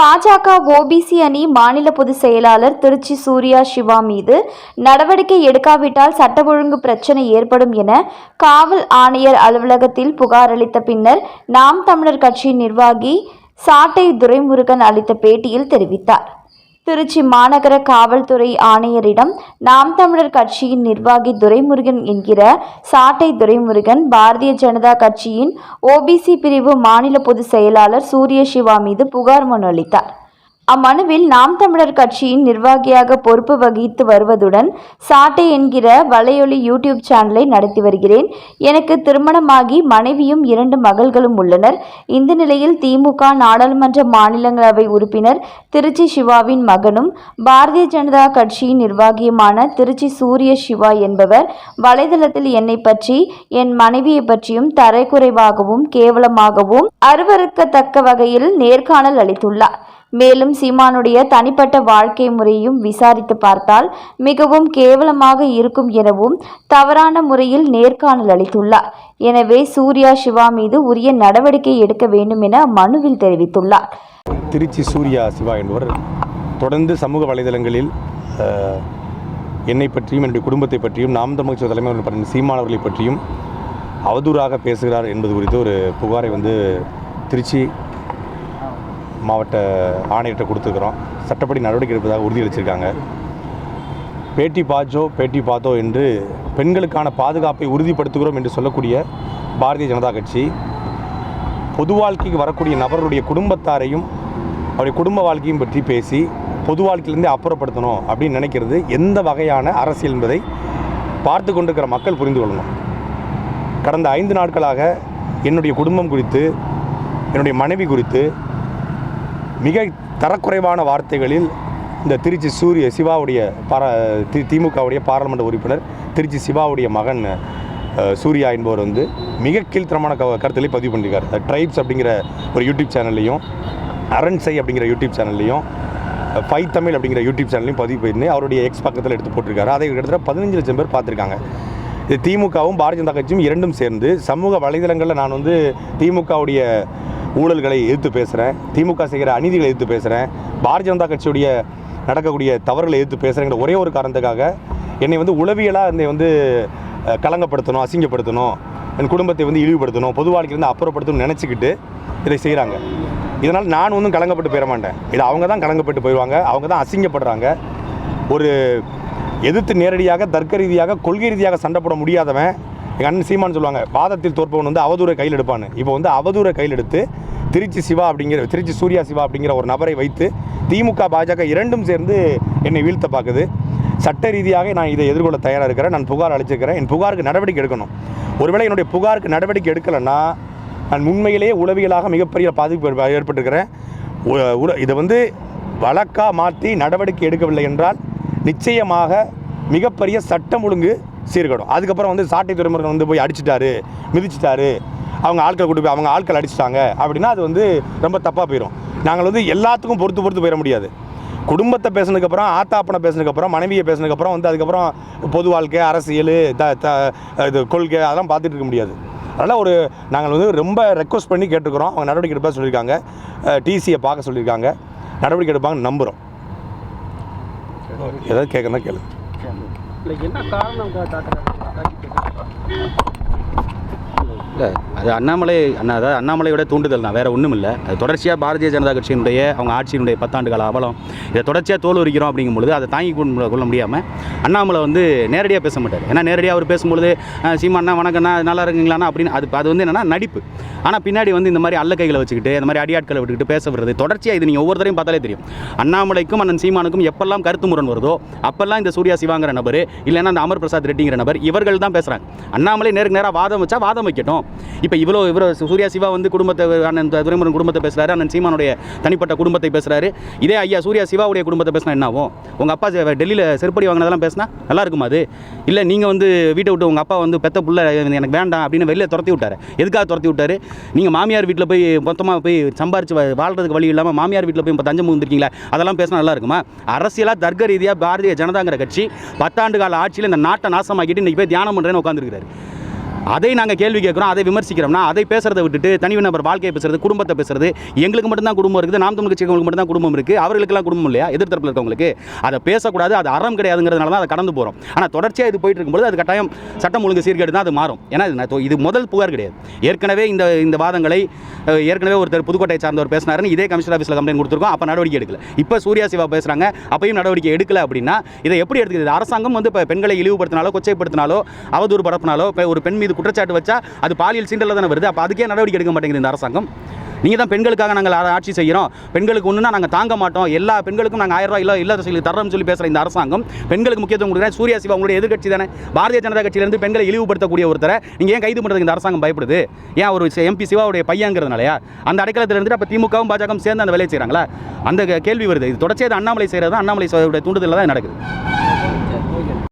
பாஜக ஓபிசி அணி மாநில பொதுச் செயலாளர் திருச்சி சூர்யா சிவா மீது நடவடிக்கை எடுக்காவிட்டால் சட்ட ஒழுங்கு பிரச்சனை ஏற்படும் என காவல் ஆணையர் அலுவலகத்தில் புகார் அளித்த பின்னர் நாம் தமிழர் கட்சியின் நிர்வாகி சாட்டை துரைமுருகன் அளித்த பேட்டியில் தெரிவித்தார். திருச்சி மாநகர காவல்துறை ஆணையரிடம் நாம் தமிழர் கட்சியின் நிர்வாகி துரைமுருகன் என்கிற சாட்டை துரைமுருகன் பாரதிய ஜனதா கட்சியின் ஓபிசி பிரிவு மாநில பொதுச் செயலாளர் சூரிய சிவா மீது புகார் மனு அளித்தார். அம்மனுவில் நாம் தமிழர் கட்சியின் நிர்வாகியாக பொறுப்பு வகித்து வருவதுடன் சாட்டை என்கிற வலையொலி யூடியூப் சேனலை நடத்தி வருகிறேன். எனக்கு திருமணமாகி மனைவியும் இரண்டு மகள்களும் உள்ளனர். இந்த நிலையில் திமுக நாடாளுமன்ற மாநிலங்களவை உறுப்பினர் திருச்சி சிவாவின் மகனும் பாரதிய ஜனதா கட்சியின் நிர்வாகியுமான திருச்சி சூரிய சிவா என்பவர் வலைதளத்தில் என்னை பற்றி என் மனைவியை பற்றியும் தரைக்குறைவாகவும் கேவலமாகவும் அருவருக்கத்தக்க வகையில் நேர்காணல் அளித்துள்ளார். மேலும் சீமானுடைய தனிப்பட்ட வாழ்க்கை முறையும் விசாரித்து பார்த்தால் மிகவும் கேவலமாக இருக்கும் எனவும் தவறான முறையில் நேர்காணல் அளித்துள்ளார். எனவே சூர்யா சிவா மீது உரிய நடவடிக்கை எடுக்க வேண்டும் என மனுவில் தெரிவித்துள்ளார். திருச்சி சூர்யா சிவா என்பவர் தொடர்ந்து சமூக வலைதளங்களில் என்னை பற்றியும் என்னுடைய குடும்பத்தை பற்றியும் நாம் தமிழ்ச்சி தலைமை சீமானவர்களை பற்றியும் அவதூறாக பேசுகிறார் என்பது குறித்து ஒரு புகாரை வந்து திருச்சி மாவட்ட ஆணையர்கிட்ட கொடுத்துருக்குறோம். சட்டப்படி நடவடிக்கை எடுப்பதாக உறுதியளிச்சிருக்காங்க. பேட்டி பாஜோ பேட்டி பாத்தோ என்று பெண்களுக்கான பாதுகாப்பை உறுதிப்படுத்துகிறோம் என்று சொல்லக்கூடிய பாரதிய ஜனதா கட்சி. பொது வாழ்க்கைக்கு வரக்கூடிய நபருடைய குடும்பத்தாரையும் அவருடைய குடும்ப வாழ்க்கையும் பற்றி பேசி பொது வாழ்க்கையிலேருந்தே அப்புறப்படுத்தணும் அப்படின்னு நினைக்கிறது எந்த வகையான அரசியல் என்பதை பார்த்து கொண்டிருக்கிற மக்கள் புரிந்து கொள்ளணும். கடந்த ஐந்து நாட்களாக என்னுடைய குடும்பம் குறித்து என்னுடைய மனைவி குறித்து மிக தரக்குறைவான வார்த்தைகளில் இந்த திருச்சி சூரிய சிவாவுடைய பாரா தி திமுகவுடைய பாராளுமன்ற உறுப்பினர் திருச்சி சிவாவுடைய மகன் சூர்யா என்பவர் வந்து மிக கீழ்த்தரமான க கருத்துக்களை பதிவு பண்ணியிருக்கார் ட்ரைப்ஸ் அப்படிங்கிற ஒரு யூடியூப் சேனல்லையும் அரண்சை அப்படிங்கிற யூடியூப் சேனல்லையும் ஃபை தமிழ் அப்படிங்கிற யூடியூப் சேனல்லையும் பதிவு பண்ணி அவருடைய எக்ஸ் பக்கத்தில் எடுத்து போட்டிருக்காரு. அதை கிட்டத்தட்ட பதினஞ்சு லட்சம் பேர் பார்த்துருக்காங்க. இது திமுகவும் பாரதிய ஜனதா கட்சியும் இரண்டும் சேர்ந்து சமூக வலைதளங்களில் நான் வந்து திமுகவுடைய ஊழல்களை எதிர்த்து பேசுகிறேன் திமுக செய்கிற அநீதிகளை எதிர்த்து பேசுகிறேன் பாரதிய ஜனதா கட்சியுடைய நடக்கக்கூடிய தவறுகளை எதிர்த்து பேசுகிறேங்கிற ஒரே ஒரு காரணத்துக்காக என்னை வந்து உளவியலாக என்னை வந்து கலங்கப்படுத்தணும் களங்கப்படுத்தணும் அசிங்கப்படுத்தணும் என் குடும்பத்தை வந்து இழிவுபடுத்தணும் பொது வாழ்க்கையிலேருந்து அப்புறப்படுத்தணும்னு நினச்சிக்கிட்டு இதை செய்கிறாங்க இதனால் நான் ஒன்றும் கலங்கப்பட்டு போயிட மாட்டேன். இது அவங்க தான் கலங்கப்பட்டு போயிடுவாங்க அவங்க தான் அசிங்கப்படுறாங்க. ஒரு எதிர்த்து நேரடியாக தர்க்க ரீதியாக கொள்கை ரீதியாக சண்டை போட முடியாதவன் எங்கள் அண்ணன் சீமான் சொல்லுவாங்க. வாதத்தில் தோற்பவன் வந்து அவதூரை கையில் எடுப்பான்னு. இப்போ வந்து அவதூரை கையில் எடுத்து திருச்சி சிவா அப்படிங்கிற திருச்சி சூர்யா சிவா அப்படிங்கிற ஒரு நபரை வைத்து திமுக பாஜக இரண்டும் சேர்ந்து என்னை வீழ்த்த பார்க்குது. சட்ட ரீதியாக நான் இதை எதிர்கொள்ள தயாராக இருக்கிறேன். நான் புகார் அளிச்சிருக்கிறேன். என் புகாருக்கு நடவடிக்கை எடுக்கணும். ஒருவேளை என்னுடைய புகாருக்கு நடவடிக்கை எடுக்கலைன்னா நான் உண்மையிலேயே உளவியலாக மிகப்பெரிய பாதிப்பு ஏற்பட்டிருக்கிறேன். இதை வந்து வழக்காக மாற்றி நடவடிக்கை எடுக்கவில்லை என்றால் நிச்சயமாக மிகப்பெரிய சட்டம் ஒழுங்கு சீர்கடும். அதுக்கப்புறம் வந்து சாட்டை துறைமுருகன் வந்து போய் அடிச்சிட்டாரு மிதிச்சிட்டாரு. அவங்க ஆட்கள் கூட்டு போய் அவங்க ஆட்கள் அடிச்சிட்டாங்க அப்படின்னா அது வந்து ரொம்ப தப்பாக போயிடும் நாங்கள் வந்து எல்லாத்துக்கும் பொறுத்து பொறுத்து போயிட முடியாது. குடும்பத்தை பேசினதுக்கப்புறம் ஆத்தாப்பனை பேசினதுக்கப்புறம் மனைவியை பேசினதுக்கப்புறம் வந்து அதுக்கப்புறம் பொது வாழ்க்கை அரசியல் த த இது கொள்கை அதெல்லாம் பார்த்துட்டு இருக்க முடியாது. அதனால் ஒரு நாங்கள் வந்து ரொம்ப ரெக்வஸ்ட் பண்ணி கேட்டுக்கிறோம். அவங்க நடவடிக்கை எடுப்பா சொல்லியிருக்காங்க. டிசியை பார்க்க சொல்லியிருக்காங்க. நடவடிக்கை எடுப்பாங்கன்னு நம்புகிறோம் ஏதாவது கேட்கணும் கேளு இல்லை என்ன காரணம் கா- காட்டுறாங்க இல்லை அது அண்ணாமலை அண்ணா அதாவது அண்ணாமலையோட தூண்டுதல் தான் வேறு ஒன்றும் இல்லை அது தொடர்ச்சியாக பாரதிய ஜனதா கட்சியினுடைய அவங்க ஆட்சியினுடைய பத்தாண்டு கால அவலம் இதை தொடர்ச்சியாக தோல் உரிக்கிறோம் அப்படிங்கும் பொழுது அதை தாங்கி கொண்டு கொள்ள முடியாமல் அண்ணாமலை வந்து நேரடியாக பேச மாட்டார். ஏன்னா நேரடியாக அவர் பேசும்பொழுது சீமா அண்ணா வணக்கண்ணா நல்லா இருக்குங்களாண்ணா? அப்படின்னு அது அது வந்து என்னன்னா நடிப்பு. ஆனால் பின்னாடி வந்து இந்த மாதிரி அல்ல கைகளை வச்சுக்கிட்டு இந்த மாதிரி அடியாட்களை விட்டுக்கிட்டு பேச விடுறது தொடர்ச்சியாக இது நீங்கள் ஒவ்வொருத்தரையும் பார்த்தாலே தெரியும். அண்ணாமலைக்கும் அண்ணன் சீமானுக்கும் எப்பெல்லாம் கருத்து முரண் வருதோ அப்பெல்லாம் இந்த சூர்யா சிவாங்கிற நபர் இல்லைன்னா அந்த அமர் பிரசாத் ரெட்டிங்கிற நபர் இவர்கள் தான் பேசுகிறாங்க அண்ணாமலை நேருக்கு நேராக வாதம் வச்சா வாதம் வைக்கட்டும். இப்போ இவ்வளோ இவ்வளோ சூர்யா சிவா வந்து குடும்பத்தை அண்ணன் துரைமுருகன் குடும்பத்தை பேசுகிறாரு அண்ணன் சீமானுடைய தனிப்பட்ட குடும்பத்தை பேசுகிறாரு இதே ஐயா சூர்யா சிவாவுடைய குடும்பத்தை பேசினா என்ன ஆகும் உங்கள் அப்பா டெல்லியில் செருப்படி வாங்கினதெல்லாம் பேசினா நல்லா இருக்குமா அது? இல்லை நீங்கள் வந்து வீட்டை விட்டு உங்கள் அப்பா வந்து பெத்த புள்ள எனக்கு வேண்டாம் அப்படின்னு வெளில துரத்தி விட்டார். எதுக்காக துரத்தி விட்டார்? நீங்கள் மாமியார் வீட்டில் போய் மொத்தமாக போய் சம்பாரிச்சு வா- வழி இல்லாமல் மாமியார் வீட்டில் போய் இப்போ தஞ்சம் வந்திருக்கீங்களா அதெல்லாம் பேசினா நல்லா இருக்குமா? அரசியலாக தர்க்க ரீதியாக பாரதிய ஜனதாங்கிற கட்சி பத்தாண்டு கால ஆட்சியில் இந்த நாட்டை நாசமாக்கிட்டு இன்றைக்கி போய் தியானம் பண்ணுறேன்னு உட்காந்துருக்காரு அதை நாங்கள் கேள்வி கேட்குறோம் அதை விமர்சிக்கிறோம்னா அதை பேசுறதை விட்டுட்டு தனிநபர் வாழ்க்கையை பேசுறது குடும்பத்தை பேசுறது எங்களுக்கு மட்டும்தான் குடும்பம் இருக்குது நாம் தமிழ் கட்சிகளுக்கு மட்டும்தான் குடும்பம் இருக்குது அவர்களுக்கெல்லாம் குடும்பம் இல்லையா? எதிர்த்தரப்பில் இருக்கவங்களுக்கு. அதை பேசக்கூடாது அது அறம் கிடையாதுங்கிறதுனால தான் அதை கடந்து போகிறோம் ஆனால் தொடர்ச்சியாக இது போயிட்டு இருக்கும்போது அது கட்டாயம் சட்டம் ஒழுங்கு சீர்கேடு தான் அது மாறும். ஏன்னா இது இது முதல் புகார் கிடையாது. ஏற்கனவே இந்த இந்த வாதங்களை ஏற்கனவே ஒருத்தர் புதுக்கோட்டை சார்ந்தவர் பேசினாருன்னு இதே கமிஷனர் ஆஃபீஸில் கம்ப்ளைண்ட் கொடுத்துருக்கோம் அப்போ நடவடிக்கை எடுக்கல. இப்போ சூர்யா சிவா பேசுகிறாங்க அப்பயும் நடவடிக்கை எடுக்கல அப்படின்னா இதை எப்படி எடுக்குது அரசாங்கம் வந்து இப்போ பெண்களை இழிவுபடுத்தினாலோ கொச்சைப்படுத்தினாலோ அவதூறு பரப்பினாலோ இப்போ ஒரு பெண் மீது குற்றச்சாட்டு வச்சா அது பாலியல் சீண்டலில் தானே வருது? அப்போ அதுக்கே நடவடிக்கை எடுக்க மாட்டேங்குது இந்த அரசாங்கம். நீங்கள் தான் பெண்களுக்காக நாங்கள் ஆட்சி செய்கிறோம் பெண்களுக்கு ஒன்றுனா நாங்கள் தாங்க மாட்டோம். எல்லா பெண்களுக்கும் நாங்கள் ஆயிரம் ரூபாய் இல்லை இல்லாத சொல்லி தரோம்னு சொல்லி பேசுகிற இந்த அரசாங்கம் பெண்களுக்கு முக்கியத்துவம் கொடுக்குறேன். சூர்யா சிவா உங்களுடைய எதிர்கட்சி தானே? பாரதிய ஜனதா கட்சியிலேருந்து பெண்களை இழிவுபடுத்தக்கூடிய ஒருத்தரை நீங்கள் ஏன் கைது பண்ணுறதுக்கு இந்த அரசாங்கம் பயப்படுது? ஏன் ஒரு எம்பி சிவாவுடைய பையங்கிறதுனாலயா? அந்த அடைக்கலத்தில் இருந்துட்டு அப்போ திமுகவும் பாஜகவும் சேர்ந்து அந்த வேலையை செய்கிறாங்களா அந்த கேள்வி வருது. இது தொடர்ச்சியாக அண்ணாமலை செய்கிறது தான் அண்ணாமலை தூண்டுதலில் தான் நடக்குது.